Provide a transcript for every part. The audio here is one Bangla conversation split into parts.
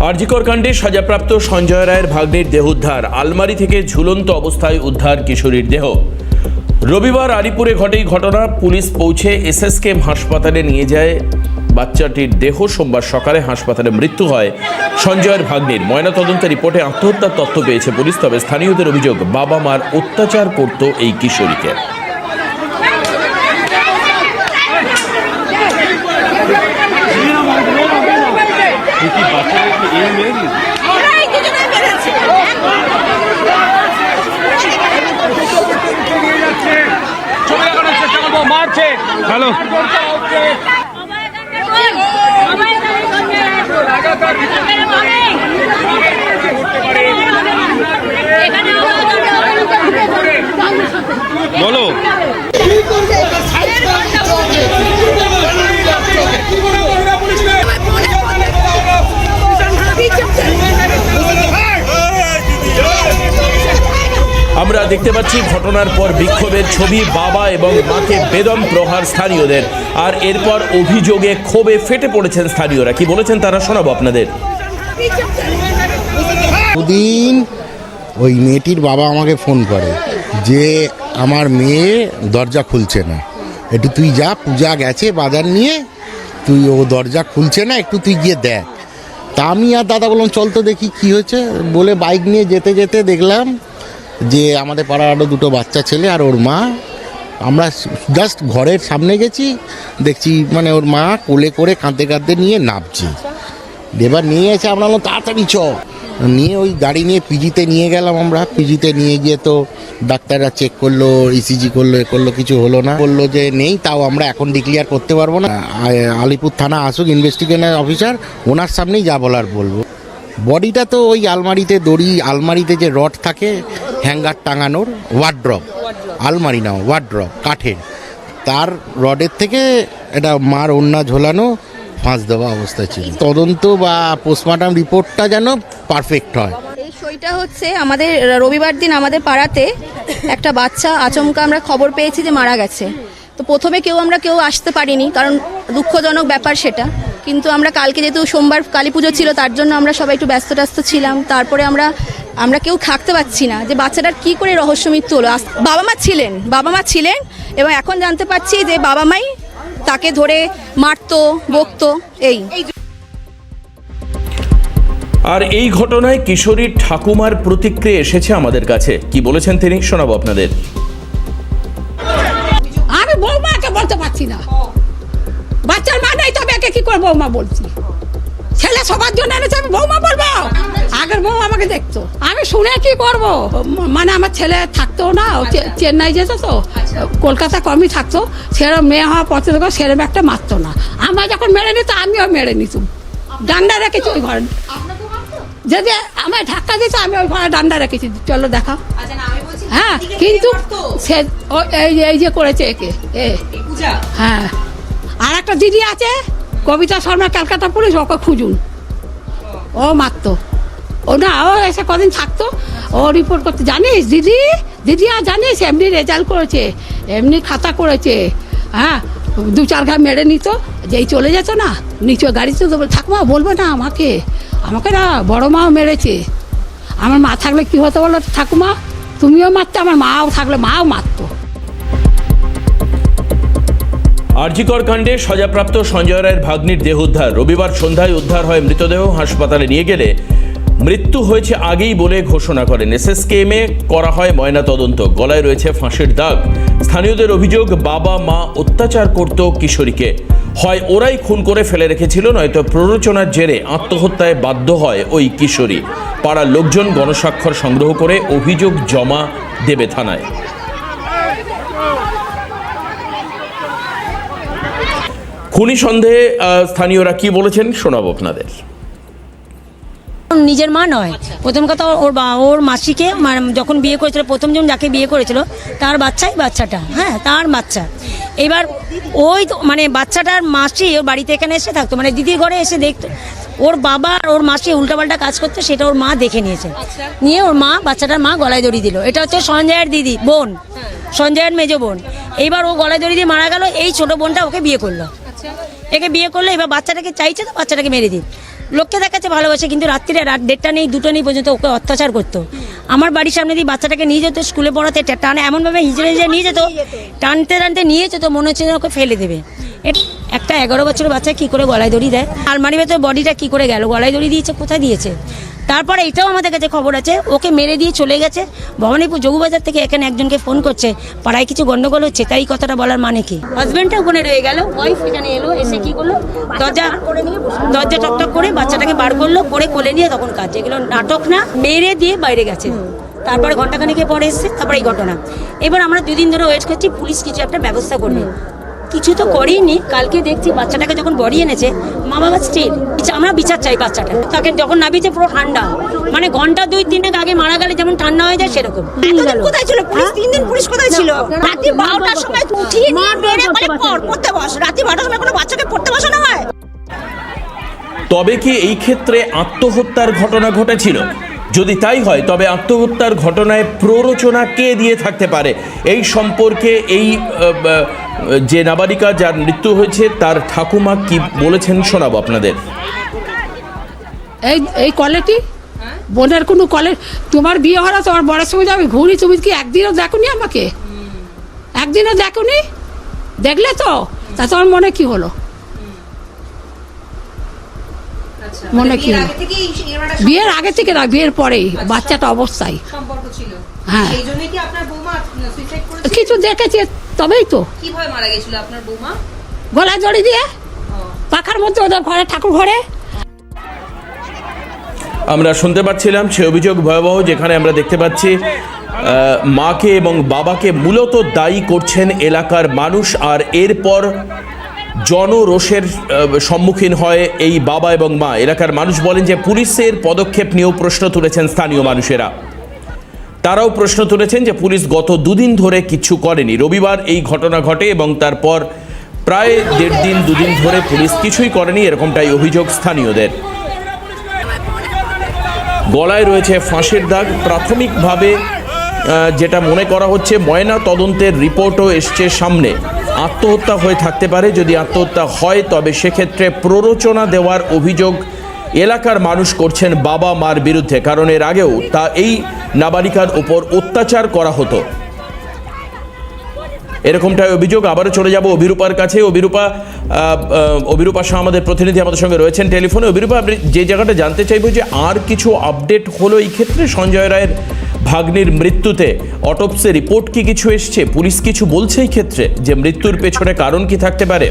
আরজিকর কাণ্ডে সাজাপ্রাপ্ত সঞ্জয় রায়ের ভাগ্নের দেহ উদ্ধার। আলমারি থেকে ঝুলন্ত অবস্থায় উদ্ধার কিশোরীর দেহ। রবিবার আলিপুরে ঘটেই ঘটনা। পুলিশ পৌঁছে এসএসকেএম হাসপাতালে নিয়ে যায়। বাচ্চাটির দেহ সোমবার সকালে হাসপাতালে মৃত্যু হয় সঞ্জয়ের ভাগ্নির। ময়নাতদন্তের রিপোর্টে আত্মহত্যার তথ্য পেয়েছে পুলিশ, তবে স্থানীয়দের অভিযোগ বাবা মার অত্যাচার করত এই কিশোরীকে। দুজনে হ্যালো। বলো। আমরা দেখতে পাচ্ছি ঘটনার পর বিক্ষোভের ছবি, বাবা এবং মাকে বেদম প্রহার স্থানীয়দের। আর এরপর অভিযোগে ক্ষোভে ফেটে পড়েছেন স্থানীয়রা। কি বলেছেন তারা শোনাবো আপনাদের। দুদিন ওই মেয়েটির বাবা আমাকে ফোন করে যে আমার মেয়ে দরজা খুলছে না। একটু তুই যা, পূজা গেছে বাজার নিয়ে, তুই ও দরজা খুলছে না, একটু তুই গিয়ে দেখ। তা আমি আর দাদা বললাম, চল তো দেখি কী হয়েছে। বলে বাইক নিয়ে যেতে যেতে দেখলাম যে আমাদের পাড়ার আরও দুটো বাচ্চা ছেলে আর ওর মা। আমরা জাস্ট ঘরের সামনে গেছি, দেখছি মানে ওর মা কোলে করে কাঁদতে কাঁদতে নিয়ে নামছে এবার নিয়ে এসে আমরা তাড়াতাড়ি চ নিয়ে ওই গাড়ি নিয়ে পিজিতে নিয়ে গেলাম আমরা। পিজিতে নিয়ে গিয়ে তো ডাক্তাররা চেক করল ইসিজি করল, এ করল, কিছু হলো না। বলল যে, নেই, তাও আমরা এখন ডিক্লিয়ার করতে পারব না। আলিপুর থানা আসুক ইনভেস্টিগেশন অফিসার ওনার সামনেই যা বলার বলব। বডিটা তো ওই আলমারিতে দড়ি, আলমারিতে যে রড থাকে হ্যাঙ্গার টাঙানোর ওয়ার্ড্রপ আলমারি নাও ওয়ার্ড্রপ কাঠের। তার রডের থেকে এটা মার ওন্না ঝোলানো ফাঁস দেওয়া অবস্থায় ছিল। তদন্ত বা পোস্টমর্টম রিপোর্টটা যেন পারফেক্ট হয়। এই সইটা হচ্ছে আমাদের রবিবার দিন আমাদের পাড়াতে একটা বাচ্চা আচমকা আমরা খবর পেয়েছি যে মারা গেছে। তো প্রথমে কেউ আমরা কেউ আসতে পারিনি কারণ দুঃখজনক ব্যাপার সেটা। কিন্তু আমরা কালকে যেহেতু সোমবার কালী পুজো ছিল তার জন্য আমরা সবাই একটু ব্যস্ত ট্যস্ত ছিলাম। তারপরে আমরা আমরা কেউ থাকতে পারছি না যে বাচ্চাটার কি করে রহস্য মৃত্যু হলো। বাবা মা ছিলেন বাবা মা ছিলেন এবং এখন জানতে পারছি যে বাবা মাই তাকে ধরে মারতো বকতো এই। আর এই ঘটনায় কিশোরীর ঠাকুমার প্রতিক্রিয়া এসেছে আমাদের কাছে। কি বলেছেন তিনি শোনাবো আপনাদের। আমি বৌমাকে বলতে পারছি না। বাচ্চার মা নাই তবে একে কি করে বৌমা বলছি? ছেলে সবার জন্য এনেছে আমি বৌমা বলব। আগের বউ আমাকে দেখতো। আমি শুনে কি করব? মানে আমার ছেলে থাকতো না চেন্নাই যেত তো কলকাতা কমই থাকতো। সেরকম মেয়ে হওয়া পথে দেখো সেরকম একটা মারতো না। আমার যখন মেরে নিত আমিও মেরে নিতুম। ডান্ডা রেখেছি ওই ঘরে। যদি আমায় ধাক্কা দিত আমি ওই ঘরে ডান্ডা রেখেছি। চলো দেখাও হ্যাঁ কিন্তু সে এই যে- করেছে একে। এ হ্যাঁ। আর একটা দিদি আছে। কবিতা শর্মা, ক্যালকাটা পুলিশ, ওকে খুঁজুন। ও মারতো। ও না, ও এসে কদিন থাকতো। ও রিপোর্ট করতে, জানিস, দিদি? দিদি আর জানিস, এমনি রেজাল্ট করেছে, এমনি খাতা করেছে। হ্যাঁ দু চার ঘা মেরে নিত। যেই চলে যেত না, নিচে গাড়িতে তো ঠাকুমা বলবে না আমাকে। আমাকে না, বড় মাও মেরেছে। আমার মা থাকলে কী হতো বলো ঠাকুমা? তুমিও মারতে, আমার মাও থাকলে, মাও মারতো। আরজিকর কাণ্ডে সাজাপ্রাপ্ত সঞ্জয় রায়ের ভাগ্নির দেহ উদ্ধার। রবিবার সন্ধ্যায় উদ্ধার হয় মৃতদেহ, হাসপাতালে নিয়ে গেলে। মৃত্যু হয়েছে আগেই বলে ঘোষণা করেন। এসএসকেএমে করা হয় ময়নাতদন্ত। গলায় রয়েছে ফাঁসির দাগ। স্থানীয়দের অভিযোগ, বাবা, মা অত্যাচার করত কিশোরীকে। হয় ওরাই খুন করে ফেলে রেখেছিল, নয়তো প্ররোচনার জেরে আত্মহত্যায় বাধ্য হয় ওই কিশোরী। পাড়ার লোকজন গণস্বাক্ষর সংগ্রহ করে অভিযোগ জমা দেবে থানায়। খুনি সন্দেহে স্থানীয়রা কি বলেছেন শোনাবো আপনাদের। নিজের মা নয়। প্রথম কথা ওর বা- ওর মাসিকে মানে যখন বিয়ে করেছিল, প্রথম জন যাকে বিয়ে করেছিল, তার বাচ্চাই বাচ্চাটা। হ্যাঁ তার বাচ্চা। এবার ওই মানে বাচ্চাটার মাসি ওর বাড়িতে এখানে এসে থাকতো মানে দিদির ঘরে এসে দেখতো। ওর বাবা আর ওর মাসি উল্টাপাল্টা কাজ করতো, সেটা ওর মা দেখে নিয়েছে। নিয়ে ওর মা, বাচ্চাটার মা গলায় দড়ি দিল। এটা হচ্ছে সঞ্জয়ের দিদি, বোন। সঞ্জয়ের মেজ বোন। এইবার ও গলায় দড়ি দিয়ে মারা গেল, এই ছোট বোনটা ওকে বিয়ে করল। একে বিয়ে করলে এবার বাচ্চাটাকে চাইছে তো বাচ্চাটাকে মেরে দিন। লোককে দেখাচ্ছে ভালোবাসে, কিন্তু রাত্রিরে রাত দেড়টা নেই, দুটো নেই পর্যন্ত ওকে অত্যাচার করতো। আমার বাড়ির সামনে দিয়ে বাচ্চাটাকে নিয়ে যেত, স্কুলে পড়াতে টানে, এমনভাবে হিজড়ে হিজড়ে নিয়ে যেত, টানতে টানতে নিয়ে যেত, মনে হচ্ছে ওকে ফেলে দেবে। একটা এগারো বছরের বাচ্চা কি করে গলায় দড়ি দেয়? আলমারি ভেতর বডিটা কি করে গেল? গলায় দড়ি দিয়েছে, কোথায় দিয়েছে? তারপরে এটাও আমাদের কাছে খবর আছে, ওকে মেরে দিয়ে চলে গেছে। ভবানীপুর যোগুবাজার থেকে এখানে একজনকে ফোন করছে, পাড়ায় কিছু গন্ডগোল হচ্ছে, তাই কথাটা বলার মানে কি? হাজব্যান্ডটা ওখানে রয়ে গেল ওয়াইফ এখানে এলো, এসে কি করল? দরজা দরজা টকটক করে বাচ্চাটাকে বার করল, করে কোলে নিয়ে তখন কাজ এগুলো নাটক না, মেরে দিয়ে বাইরে গেছে। তারপরে ঘন্টাখানেকে পরে এসছে, তারপরে এই ঘটনা। এবার আমরা দুদিন ধরে ওয়েট করছি, পুলিশ কিছু একটা ব্যবস্থা করবে। কিছু তো করেইনি কালকে দেখছি বাচ্চাটাকে যখন বড়ি এনেছে মা বাবা স্টিল আমরা বিচার চাই বাচ্চাটা। তাকে যখন নাবিয়েছে পুরো ঠান্ডা। মানে ঘণ্টা দুই তিনেক আগে মারা গেলে যেমন ঠান্ডা হয়ে যায় সেরকম। কোথায় ছিল? পুলিশ তিন দিন পুলিশ কোথায় ছিল? রাত্রি বারোটার সময় উঠিয়ে নিয়ে বেড়ে বলে পড়তে বস। রাত্রি বারোটার সময় কোনো বাচ্চাকে পড়তে বসানো হয়? তবে কি এই ক্ষেত্রে আত্মহত্যার ঘটনা ঘটেছিল? যদি তাই হয়, তবে আত্মহত্যার ঘটনায় প্ররোচনা কে দিয়ে থাকতে পারে? এই সম্পর্কে এই যে নাবালিকা যার মৃত্যু হয়েছে, তার ঠাকুমা কি বলেছেন শোনাবো আপনাদের। এই এই কলেটি বোনের কোনো কলে তোমার বিয়ে হলো তোমার বড়ের সঙ্গে যাবে ঘুরি, তুমি কি একদিনও দেখোনি আমাকে? একদিনও দেখোনি? দেখলে তো? তা তোমার মনে কি হলো? মনে কি? বিয়ের আগে থেকে না বিয়ের পরেই বাচ্চাটা অবস্থায়। হ্যাঁ। সেই জন্যই কি আপনার বৌমা সুইসাইড করেছে কিছু দেখেছি তবেই তো। কীভাবে মারা গেছিল আপনার বৌমা? গলায় জড়ি দিয়ে পাখার মধ্যে ওদের ঘরে ঠাকুর ঘরে। আমরা শুনতে পাচ্ছিলাম সে অভিযোগ ভয়াবহ যেখানে আমরা দেখতে পাচ্ছি আহ, মাকে এবং বাবাকে মূলত দায়ী করছেন এলাকার মানুষ আর এরপর জনরোষের সম্মুখীন হয় এই বাবা এবং মা। এলাকার মানুষ বলেন যে পুলিশের পদক্ষেপ নিয়েও প্রশ্ন তুলেছেন স্থানীয় মানুষেরা। তারাও প্রশ্ন তুলেছেন যে পুলিশ গত দুদিন ধরে কিছু করেনি। রবিবার এই ঘটনা ঘটে এবং তারপর প্রায় দেড় দিন, দুদিন ধরে পুলিশ কিছুই করেনি, এরকমটাই অভিযোগ স্থানীয়দের। গলায় রয়েছে ফাঁসের দাগ। প্রাথমিকভাবে যেটা মনে করা হচ্ছে, ময়না তদন্তের রিপোর্টও এসছে সামনে। আত্মহত্যা হয়ে থাকতে পারে, যদি আত্মহত্যা হয়, তবে সেক্ষেত্রে প্ররোচনা দেওয়ার অভিযোগ এলাকার মানুষ করছেন বাবা মার বিরুদ্ধে। কারণ এর আগেও তা এই নাবালিকার ওপর অত্যাচার করা হতো। এরকমটাই অভিযোগ। আবারও চলে যাব অভিরূপার কাছে। অভিরূপা অভিরূপা শাহ আমাদের প্রতিনিধি আমাদের সঙ্গে রয়েছেন টেলিফোনে। অভিরূপা, আপনি যে জায়গাটা জানতে চাইব যে আর কিছু আপডেট হলো এই ক্ষেত্রে? সঞ্জয় রায়ের ভাগ্নির মৃত্যুতে অটোপসি রিপোর্ট কি কিছু এসছে? পুলিশ কিছু বলছে এই ক্ষেত্রে যে মৃত্যুর পেছনে কারণ কি থাকতে পারে?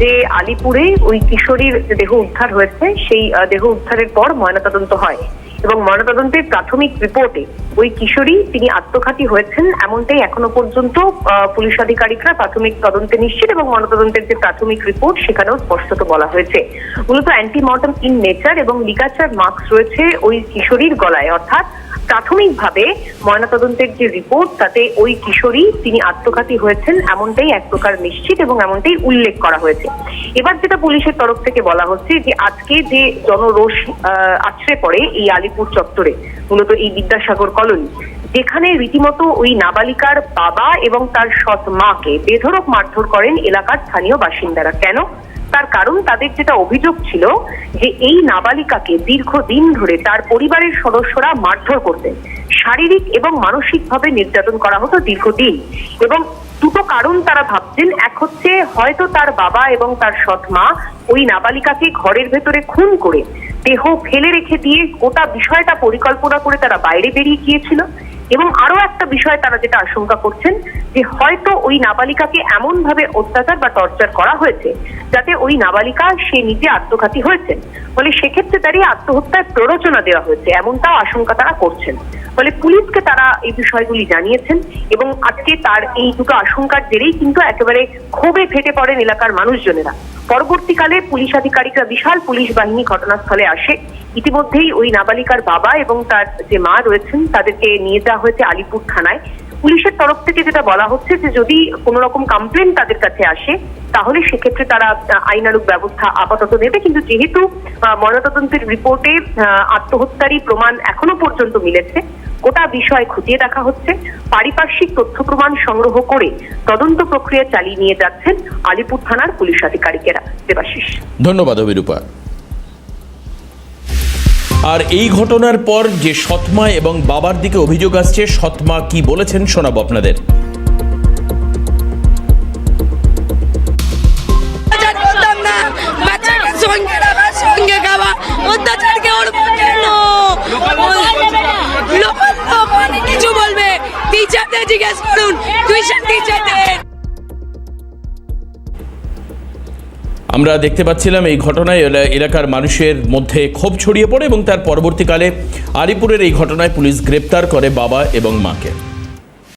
যে আলিপুরে ওই কিশোরীর দেহ উদ্ধার হয়েছে, সেই দেহ উদ্ধারের পর ময়নাতদন্ত হয়। এবং ময়নাতদন্তের প্রাথমিক রিপোর্টে ওই কিশোরী তিনি আত্মঘাতী হয়েছেন এমনটাই এখনও পর্যন্ত পুলিশ আধিকারিকরা প্রাথমিক তদন্তে নিশ্চিত এবং ময়নাতদন্তের যে প্রাথমিক রিপোর্ট সেখানেও স্পষ্টত বলা হয়েছে। মূলত অ্যান্টিমর্টম ইন নেচার এবং লিগাচার মার্কস রয়েছে ওই কিশোরীর গলায়, অর্থাৎ প্রাথমিকভাবে ময়নাতদন্তের যে রিপোর্ট, তাতে ওই কিশোরী তিনি আত্মঘাতী হয়েছেন এমনটাই এক প্রকার নিশ্চিত এবং এমনটাই উল্লেখ করা হয়েছে। এবার যেটা পুলিশের তরফ থেকে বলা হচ্ছে যে আজকে যে জনরোষ আছড়ে পড়ে এই আলিপুর চত্বরে, মূলত এই বিদ্যাসাগর কলোনি যেখানে রীতিমতো ওই নাবালিকার বাবা এবং তার সৎ মাকে বেধড়ক মারধর করেন এলাকার স্থানীয় বাসিন্দারা। কেন? তার কারণ তাদের যেটা অভিযোগ ছিল যে এই নাবালিকাকে দীর্ঘদিন ধরে তার পরিবারের সদস্যরা মারধর করতেন। শারীরিক এবং মানসিকভাবে নির্যাতন করা হতো দীর্ঘদিন এবং দুটো কারণ তারা ভাবছেন। এক হচ্ছে, হয়তো তার বাবা এবং তার সৎ মা ওই নাবালিকাকে ঘরের ভেতরে খুন করে দেহ ফেলে রেখে দিয়ে গোটা বিষয়টা পরিকল্পনা করে তারা বাইরে বেরিয়ে গিয়েছিল। এবং আরও একটা বিষয় তারা যেটা আশঙ্কা করছেন, যে হয়তো ওই নাবালিকাকে এমন ভাবে অত্যাচার বা টর্চার করা হয়েছে যাতে ওই নাবালিকা সে নিজে আত্মঘাতী হয়েছে। ফলে সেক্ষেত্রে দাঁড়িয়ে আত্মহত্যার প্ররোচনা দেওয়া হয়েছে, এমনটাও আশঙ্কা তারা করছেন। ফলে পুলিশকে তারা এই বিষয়গুলি জানিয়েছেন এবং আজকে তার এই দুটো আশঙ্কার জেরেই কিন্তু একেবারে ক্ষোভে ফেটে পড়েন এলাকার মানুষজনেরা। পরবর্তীকালে পুলিশ আধিকারিকরা বিশাল পুলিশ বাহিনী ঘটনাস্থলে আসে। ইতিমধ্যেই ওই নাবালিকার বাবা এবং তার যে মা রয়েছেন, তাদেরকে নিয়ে যাওয়া হয়েছে আলিপুর থানায় পুলিশের তরফ থেকে যেটা বলা হচ্ছে যে যদি কোনো রকম কমপ্লেন তাদের কাছে আসে তাহলে সেক্ষেত্রে তারা আহ, আইনানুগ ব্যবস্থা আপাতত নেবে। কিন্তু যেহেতু ময়নাতদন্তের রিপোর্টে আত্মহত্যারই প্রমাণ এখনও পর্যন্ত মিলেছে গোটা বিষয় খতিয়ে দেখা হচ্ছে। পারিপার্শ্বিক তথ্য প্রমাণ সংগ্রহ করে তদন্ত প্রক্রিয়া চালিয়ে নিয়ে যাচ্ছেন আলিপুর থানার পুলিশ আধিকারিকেরা। দেবাশিস। ধন্যবাদ অভিরূপা। আর এই ঘটনার পর যে সৎমা এবং বাবার দিকে অভিযোগ আসছে, সৎমা কি বলেছেন শোনাবো আপনাদের। অত্যাচার করতাম না। বাচ্চাকে সঙ্গে রাখা সঙ্গে খাওয়া। অত্যাচারকে ওর কেন লোক অনেক কিছু বলবে। টিচারদের জিজ্ঞেস করুন। টিউশন টিচারদের আমরা দেখতে পাচ্ছিলাম এই ঘটনায় এলা- এলাকার মানুষের মধ্যে ক্ষোভ ছড়িয়ে পড়ে এবং তার পরবর্তীকালে আলিপুরের এই ঘটনায় পুলিশ গ্রেপ্তার করে বাবা এবং মাকে।